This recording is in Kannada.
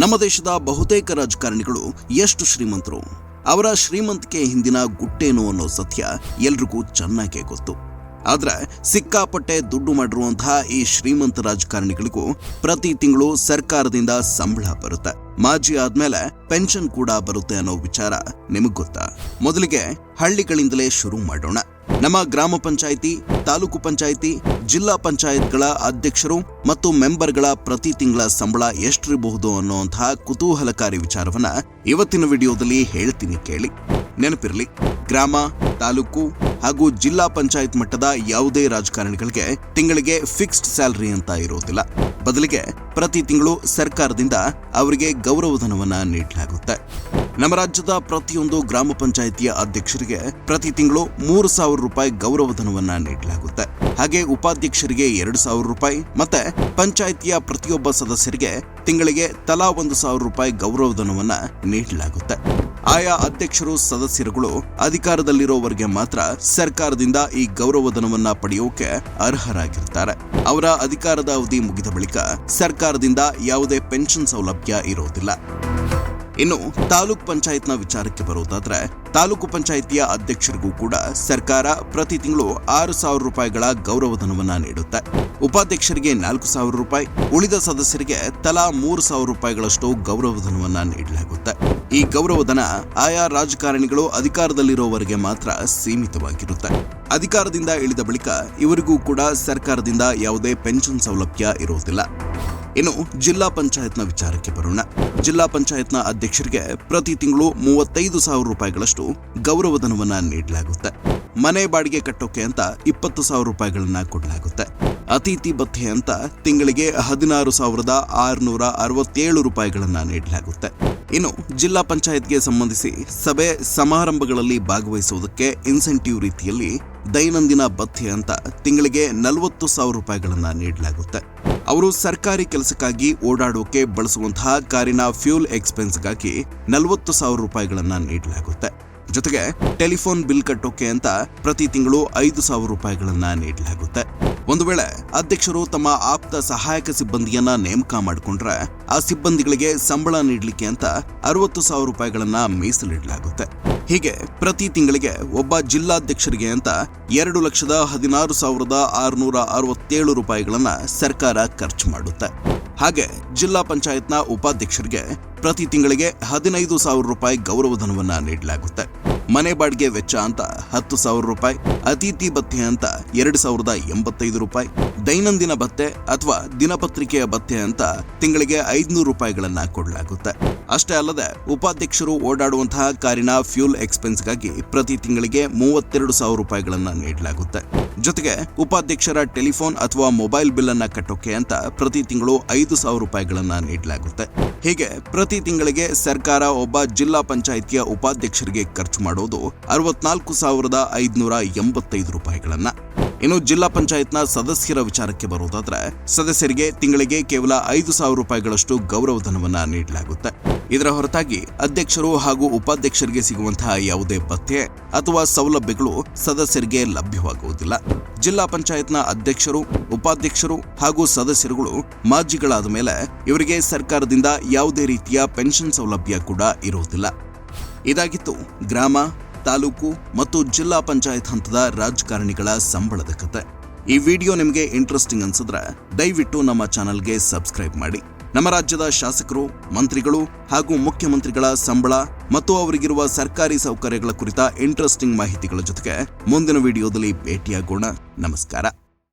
ನಮ್ಮ ದೇಶದ ಬಹುತೇಕ ರಾಜಕಾರಣಿಗಳು ಎಷ್ಟು ಶ್ರೀಮಂತರು? ಅವರ ಶ್ರೀಮಂತಿಕೆ ಹಿಂದಿನ ಗುಟ್ಟೇನು ಅನ್ನೋ ಸತ್ಯ ಎಲ್ರಿಗೂ ಚೆನ್ನಾಗೇ ಗೊತ್ತು. ಆದರೆ ಸಿಕ್ಕಾಪಟ್ಟೆ ದುಡ್ಡು ಮಾಡಿರುವಂತಹ ಈ ಶ್ರೀಮಂತ ರಾಜಕಾರಣಿಗಳಿಗೂ ಪ್ರತಿ ತಿಂಗಳು ಸರ್ಕಾರದಿಂದ ಸಂಬಳ ಬರುತ್ತೆ. ಮಾಜಿ ಆದ್ಮೇಲೆ ಪೆನ್ಷನ್ ಕೂಡ ಬರುತ್ತೆ ಅನ್ನೋ ವಿಚಾರ ನಿಮಗ್ ಗೊತ್ತಾ? ಮೊದಲಿಗೆ ಹಳ್ಳಿಗಳಿಂದಲೇ ಶುರು ಮಾಡೋಣ. ನಮ್ಮ ಗ್ರಾಮ ಪಂಚಾಯಿತಿ, ತಾಲೂಕು ಪಂಚಾಯಿತಿ, ಜಿಲ್ಲಾ ಪಂಚಾಯತ್ಗಳ ಅಧ್ಯಕ್ಷರು ಮತ್ತು ಮೆಂಬರ್ಗಳ ಪ್ರತಿ ತಿಂಗಳ ಸಂಬಳ ಎಷ್ಟಿರಬಹುದು ಅನ್ನುವಂತಹ ಕುತೂಹಲಕಾರಿ ವಿಚಾರವನ್ನ ಇವತ್ತಿನ ವಿಡಿಯೋದಲ್ಲಿ ಹೇಳ್ತೀನಿ ಕೇಳಿ. ನೆನಪಿರಲಿ, ಗ್ರಾಮ, ತಾಲೂಕು ಹಾಗೂ ಜಿಲ್ಲಾ ಪಂಚಾಯತ್ ಮಟ್ಟದ ಯಾವುದೇ ರಾಜಕಾರಣಿಗಳಿಗೆ ತಿಂಗಳಿಗೆ ಫಿಕ್ಸ್ಡ್ ಸ್ಯಾಲರಿ ಅಂತ ಇರೋದಿಲ್ಲ. ಬದಲಿಗೆ ಪ್ರತಿ ತಿಂಗಳು ಸರ್ಕಾರದಿಂದ ಅವರಿಗೆ ಗೌರವಧನವನ್ನ ನೀಡಲಾಗುತ್ತೆ. ನಮ್ಮ ರಾಜ್ಯದ ಪ್ರತಿಯೊಂದು ಗ್ರಾಮ ಪಂಚಾಯಿತಿಯ ಅಧ್ಯಕ್ಷರಿಗೆ ಪ್ರತಿ ತಿಂಗಳು ಮೂರು ಸಾವಿರ ರೂಪಾಯಿ ಗೌರವಧನವನ್ನ ನೀಡಲಾಗುತ್ತೆ. ಹಾಗೆ ಉಪಾಧ್ಯಕ್ಷರಿಗೆ ಎರಡು ಸಾವಿರ ರೂಪಾಯಿ ಮತ್ತೆ ಪಂಚಾಯಿತಿಯ ಪ್ರತಿಯೊಬ್ಬ ಸದಸ್ಯರಿಗೆ ತಿಂಗಳಿಗೆ ತಲಾ ಒಂದು ಸಾವಿರ ರೂಪಾಯಿ ಗೌರವಧನವನ್ನ ನೀಡಲಾಗುತ್ತೆ. ಆಯಾ ಅಧ್ಯಕ್ಷರು, ಸದಸ್ಯರುಗಳು ಅಧಿಕಾರದಲ್ಲಿರೋವರೆಗೆ ಮಾತ್ರ ಸರ್ಕಾರದಿಂದ ಈ ಗೌರವಧನವನ್ನ ಪಡೆಯೋಕೆ ಅರ್ಹರಾಗಿರ್ತಾರೆ. ಅವರ ಅಧಿಕಾರದ ಅವಧಿ ಮುಗಿದ ಬಳಿಕ ಸರ್ಕಾರದಿಂದ ಯಾವುದೇ ಪೆನ್ಷನ್ ಸೌಲಭ್ಯ ಇರೋದಿಲ್ಲ. ಇನ್ನು ತಾಲೂಕ್ ಪಂಚಾಯತ್ನ ವಿಚಾರಕ್ಕೆ ಬರೋದಾದ್ರೆ, ತಾಲೂಕು ಪಂಚಾಯಿತಿಯ ಅಧ್ಯಕ್ಷರಿಗೂ ಕೂಡ ಸರ್ಕಾರ ಪ್ರತಿ ತಿಂಗಳು ಆರು ಸಾವಿರ ರೂಪಾಯಿಗಳ ಗೌರವಧನವನ್ನ ನೀಡುತ್ತೆ. ಉಪಾಧ್ಯಕ್ಷರಿಗೆ ನಾಲ್ಕು ಸಾವಿರ ರೂಪಾಯಿ, ಉಳಿದ ಸದಸ್ಯರಿಗೆ ತಲಾ ಮೂರು ಸಾವಿರ ರೂಪಾಯಿಗಳಷ್ಟು ಗೌರವಧನವನ್ನ ನೀಡಲಾಗುತ್ತೆ. ಈ ಗೌರವಧನ ಆಯಾ ರಾಜಕಾರಣಿಗಳು ಅಧಿಕಾರದಲ್ಲಿರೋವರೆಗೆ ಮಾತ್ರ ಸೀಮಿತವಾಗಿರುತ್ತೆ. ಅಧಿಕಾರದಿಂದ ಇಳಿದ ಬಳಿಕ ಇವರಿಗೂ ಕೂಡ ಸರ್ಕಾರದಿಂದ ಯಾವುದೇ ಪೆನ್ಷನ್ ಸೌಲಭ್ಯ ಇರುವುದಿಲ್ಲ ಇನ್ನು ಜಿಲ್ಲಾ ಪಂಚಾಯತ್ನ ವಿಚಾರಕ್ಕೆ ಬರೋಣ. ಜಿಲ್ಲಾ ಪಂಚಾಯತ್ನ ಅಧ್ಯಕ್ಷರಿಗೆ ಪ್ರತಿ ತಿಂಗಳು ಮೂವತ್ತೈದು ಸಾವಿರ ರೂಪಾಯಿಗಳಷ್ಟು ಗೌರವಧನವನ್ನ ನೀಡಲಾಗುತ್ತೆ. ಮನೆ ಬಾಡಿಗೆ ಕಟ್ಟೋಕೆ ಅಂತ ಇಪ್ಪತ್ತು ಸಾವಿರ ರೂಪಾಯಿಗಳನ್ನ ಕೊಡಲಾಗುತ್ತೆ. ಅತಿಥಿ ಭತ್ಯೆ ಅಂತ ತಿಂಗಳಿಗೆ ಹದಿನಾರು ಸಾವಿರದ ಆರುನೂರ ಅರವತ್ತೇಳು ರೂಪಾಯಿಗಳನ್ನ ನೀಡಲಾಗುತ್ತೆ. ಇನ್ನು ಜಿಲ್ಲಾ ಪಂಚಾಯತ್ಗೆ ಸಂಬಂಧಿಸಿ ಸಭೆ ಸಮಾರಂಭಗಳಲ್ಲಿ ಭಾಗವಹಿಸುವುದಕ್ಕೆ ಇನ್ಸೆಂಟಿವ್ ರೀತಿಯಲ್ಲಿ ದೈನಂದಿನ ಭತ್ಯೆ ಅಂತ ತಿಂಗಳಿಗೆ ನಲವತ್ತು ಸಾವಿರ ರೂಪಾಯಿಗಳನ್ನ ನೀಡಲಾಗುತ್ತೆ. ಅವರು ಸರ್ಕಾರಿ ಕೆಲಸಕ್ಕಾಗಿ ಓಡಾಡೋಕೆ ಬಳಸುವಂತಹ ಕಾರಿನ ಫ್ಯೂಲ್ ಎಕ್ಸ್ಪೆನ್ಸ್ಗಾಗಿ ನಲವತ್ತು ಸಾವಿರ ರೂಪಾಯಿಗಳನ್ನು ನೀಡಲಾಗುತ್ತೆ. ಜೊತೆಗೆ ಟೆಲಿಫೋನ್ ಬಿಲ್ ಕಟ್ಟೋಕೆ ಅಂತ ಪ್ರತಿ ತಿಂಗಳು ಐದು ಸಾವಿರ ರೂಪಾಯಿಗಳನ್ನು ನೀಡಲಾಗುತ್ತೆ. ಒಂದು ವೇಳೆ ಅಧ್ಯಕ್ಷರು ತಮ್ಮ ಆಪ್ತ ಸಹಾಯಕ ಸಿಬ್ಬಂದಿಯನ್ನ ನೇಮಕ ಮಾಡಿಕೊಂಡ್ರೆ ಆ ಸಿಬ್ಬಂದಿಗಳಿಗೆ ಸಂಬಳ ನೀಡಲಿಕ್ಕೆ ಅಂತ ಅರವತ್ತು ಸಾವಿರ ರೂಪಾಯಿಗಳನ್ನ ಮೀಸಲಿಡಲಾಗುತ್ತೆ. ಹೀಗೆ ಪ್ರತಿ ತಿಂಗಳಿಗೆ ಒಬ್ಬ ಜಿಲ್ಲಾಧ್ಯಕ್ಷರಿಗೆ ಅಂತ ಎರಡು ಲಕ್ಷದ ಹದಿನಾರು ಸಾವಿರದ ಆರುನೂರ ಅರವತ್ತೇಳು ರೂಪಾಯಿಗಳನ್ನ ಸರ್ಕಾರ ಖರ್ಚು ಮಾಡುತ್ತೆ. ಹಾಗೆ ಜಿಲ್ಲಾ ಪಂಚಾಯತ್ನ ಉಪಾಧ್ಯಕ್ಷರಿಗೆ ಪ್ರತಿ ತಿಂಗಳಿಗೆ ಹದಿನೈದು ಸಾವಿರ ರೂಪಾಯಿ ಗೌರವಧನವನ್ನ ನೀಡಲಾಗುತ್ತೆ. ಮನೆ ಬಾಡಿಗೆ ವೆಚ್ಚ ಅಂತ ಹತ್ತು ಸಾವಿರ ರೂಪಾಯಿ, ಅತಿಥಿ ಭತ್ಯೆ ಅಂತ ಎರಡು ಸಾವಿರದ ಎಂಬತ್ತೈದು ರೂಪಾಯಿ, ದೈನಂದಿನ ಭತ್ತೆ ಅಥವಾ ದಿನಪತ್ರಿಕೆಯ ಭತ್ತೆ ಅಂತ ತಿಂಗಳಿಗೆ ಐದುನೂರು ರೂಪಾಯಿಗಳನ್ನ ಕೊಡಲಾಗುತ್ತೆ. ಅಷ್ಟೇ ಅಲ್ಲದೆ ಉಪಾಧ್ಯಕ್ಷರು ಓಡಾಡುವಂತಹ ಕಾರಿನ ಫ್ಯೂಲ್ ಎಕ್ಸ್ಪೆನ್ಸ್ಗಾಗಿ ಪ್ರತಿ ತಿಂಗಳಿಗೆ ಮೂವತ್ತೆರಡು ಸಾವಿರ ರೂಪಾಯಿಗಳನ್ನ ನೀಡಲಾಗುತ್ತೆ. ಜೊತೆಗೆ ಉಪಾಧ್ಯಕ್ಷರ ಟೆಲಿಫೋನ್ ಅಥವಾ ಮೊಬೈಲ್ ಬಿಲ್ ಅನ್ನ ಕಟ್ಟೋಕೆ ಅಂತ ಪ್ರತಿ ತಿಂಗಳು ಐದು ಸಾವಿರ ರೂಪಾಯಿಗಳನ್ನ ನೀಡಲಾಗುತ್ತೆ. ಹೀಗೆ ಪ್ರತಿ ತಿಂಗಳಿಗೆ ಸರ್ಕಾರ ಒಬ್ಬ ಜಿಲ್ಲಾ ಪಂಚಾಯಿತಿಯ ಉಪಾಧ್ಯಕ್ಷರಿಗೆ ಖರ್ಚು ಮಾಡೋದು ಅರವತ್ನಾಲ್ಕು ಸಾವಿರದ ಐದುನೂರ ಎಂಬತ್ತೈದು ರೂಪಾಯಿಗಳನ್ನ. ಇನ್ನು ಜಿಲ್ಲಾ ಪಂಚಾಯತ್ನ ಸದಸ್ಯರ ವಿಚಾರಕ್ಕೆ ಬರೋದಾದ್ರೆ, ಸದಸ್ಯರಿಗೆ ತಿಂಗಳಿಗೆ ಕೇವಲ ಐದು ಸಾವಿರ ರೂಪಾಯಿಗಳಷ್ಟು ಗೌರವಧನವನ್ನ ನೀಡಲಾಗುತ್ತೆ. ಇದರ ಹೊರತಾಗಿ ಅಧ್ಯಕ್ಷರು ಹಾಗೂ ಉಪಾಧ್ಯಕ್ಷರಿಗೆ ಸಿಗುವಂತಹ ಯಾವುದೇ ಭತ್ಯೆ ಅಥವಾ ಸೌಲಭ್ಯಗಳು ಸದಸ್ಯರಿಗೆ ಲಭ್ಯವಾಗುವುದಿಲ್ಲ. ಜಿಲ್ಲಾ ಪಂಚಾಯತ್ನ ಅಧ್ಯಕ್ಷರು, ಉಪಾಧ್ಯಕ್ಷರು ಹಾಗೂ ಸದಸ್ಯರುಗಳು ಮಾಜಿಗಳಾದ ಮೇಲೆ ಇವರಿಗೆ ಸರ್ಕಾರದಿಂದ ಯಾವುದೇ ರೀತಿಯ ಪೆನ್ಷನ್ ಸೌಲಭ್ಯ ಕೂಡ ಇರುವುದಿಲ್ಲ. ಇದಾಗಿತ್ತು ಗ್ರಾಮ, ತಾಲೂಕು ಮತ್ತು ಜಿಲ್ಲಾ ಪಂಚಾಯತ್ ಹಂತದ ರಾಜಕಾರಣಿಗಳ ಸಂಬಳದ ಕತೆ. ಈ ವಿಡಿಯೋ ನಿಮಗೆ ಇಂಟ್ರೆಸ್ಟಿಂಗ್ ಅನ್ಸಿದ್ರೆ ದಯವಿಟ್ಟು ನಮ್ಮ ಚಾನಲ್ಗೆ ಸಬ್ಸ್ಕ್ರೈಬ್ ಮಾಡಿ. ನಮ್ಮ ರಾಜ್ಯದ ಶಾಸಕರು, ಮಂತ್ರಿಗಳು ಹಾಗೂ ಮುಖ್ಯಮಂತ್ರಿಗಳ ಸಂಬಳ ಮತ್ತು ಅವರಿಗಿರುವ ಸರ್ಕಾರಿ ಸೌಕರ್ಯಗಳ ಕುರಿತ ಇಂಟ್ರೆಸ್ಟಿಂಗ್ ಮಾಹಿತಿಗಳ ಜೊತೆಗೆ ಮುಂದಿನ ವಿಡಿಯೋದಲ್ಲಿ ಭೇಟಿಯಾಗೋಣ. ನಮಸ್ಕಾರ.